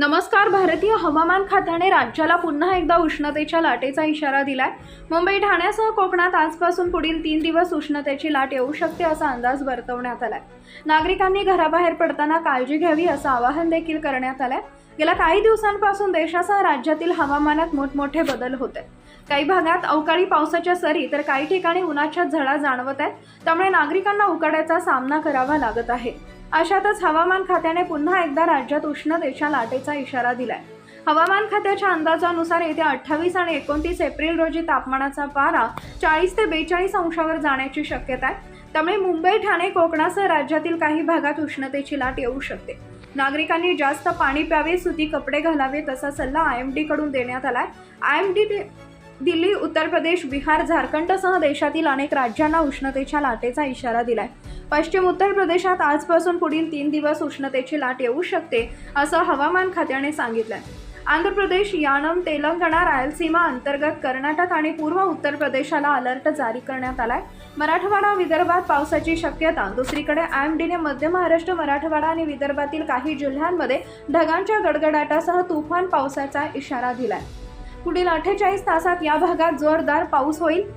नमस्कार भारतीय हवामान खात्याने राज्याला पुन्हा एकदा उष्णतेच्या लाटेचा इशारा दिलाय. मुंबई ठाण्यासह कोकणात आजपासून पुढील तीन दिवस उष्णतेची लाट येऊ शकते असा अंदाज वर्तवण्यात आलाय. नागरिकांनी घराबाहेर पडताना काळजी घ्यावी असं आवाहन देखील करण्यात आलंय. गेल्या काही दिवसांपासून देशासह राज्यातील हवामानात मोठमोठे बदल होत आहेत काही भागात अवकाळी पावसाच्या सरी तर काही ठिकाणी उन्हाच्या झळा जाणवत आहेत. त्यामुळे नागरिकांना उकाड्याचा सामना करावा लागत आहे. अशातच हवामान खात्याने पुन्हा एकदा राज्यात उष्णतेच्या लाटेचा इशारा दिलाय. हवामान खात्याच्या अंदाजानुसार येत्या अठ्ठावीस आणि एकोणतीस एप्रिल रोजी तापमानाचा पारा चाळीस ते बेचाळीस अंशावर जाण्याची शक्यता आहे. त्यामुळे मुंबई ठाणे कोकणासह राज्यातील काही भागात उष्णतेची लाट येऊ शकते. नागरिकांनी जास्त पाणी प्यावे सुती कपडे घालावेत असा सल्ला आय एम डीकडून देण्यात आला आहे I am D Delhi Uttar Pradesh Bihar झारखंडसह देशातील अनेक राज्यांना उष्णतेच्या लाटेचा इशारा दिलाय. पश्चिम उत्तर प्रदेशात आजपासून पुढील तीन दिवस उष्णतेची लाट येऊ शकते असं हवामान खात्याने सांगितलंय. आंध्र प्रदेश यानम तेलंगणा रायलसीमा अंतर्गत कर्नाटक आणि पूर्व उत्तर प्रदेशाला अलर्ट जारी करण्यात आलाय. मराठवाडा विदर्भात पावसाची शक्यता. दुसरीकडे आयएमडीने मध्य महाराष्ट्र मराठवाडा आणि विदर्भातील काही जिल्ह्यांमध्ये ढगांच्या गडगडाटासह तुफान पावसाचा इशारा दिलाय. पुढील अठ्ठेचाळीस तासात या भागात जोरदार पाऊस होईल.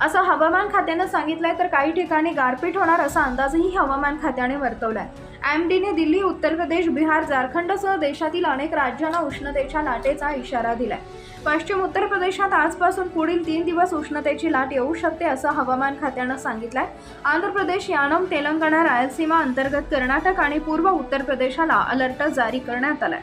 असं हवामान खात्यानं सांगितलंय तर काही ठिकाणी गारपीट होणार असा अंदाजही हवामान खात्याने वर्तवलाय. एमडीने दिल्ली उत्तर प्रदेश बिहार झारखंडसह देशातील अनेक राज्यांना उष्णतेच्या लाटेचा इशारा दिलाय. पश्चिम उत्तर प्रदेशात आजपासून पुढील तीन दिवस उष्णतेची लाट येऊ शकते असं हवामान खात्यानं सांगितलंय. आंध्र प्रदेश यानम तेलंगणा रायलसीमा अंतर्गत कर्नाटक आणि पूर्व उत्तर प्रदेशाला अलर्ट जारी करण्यात आलाय.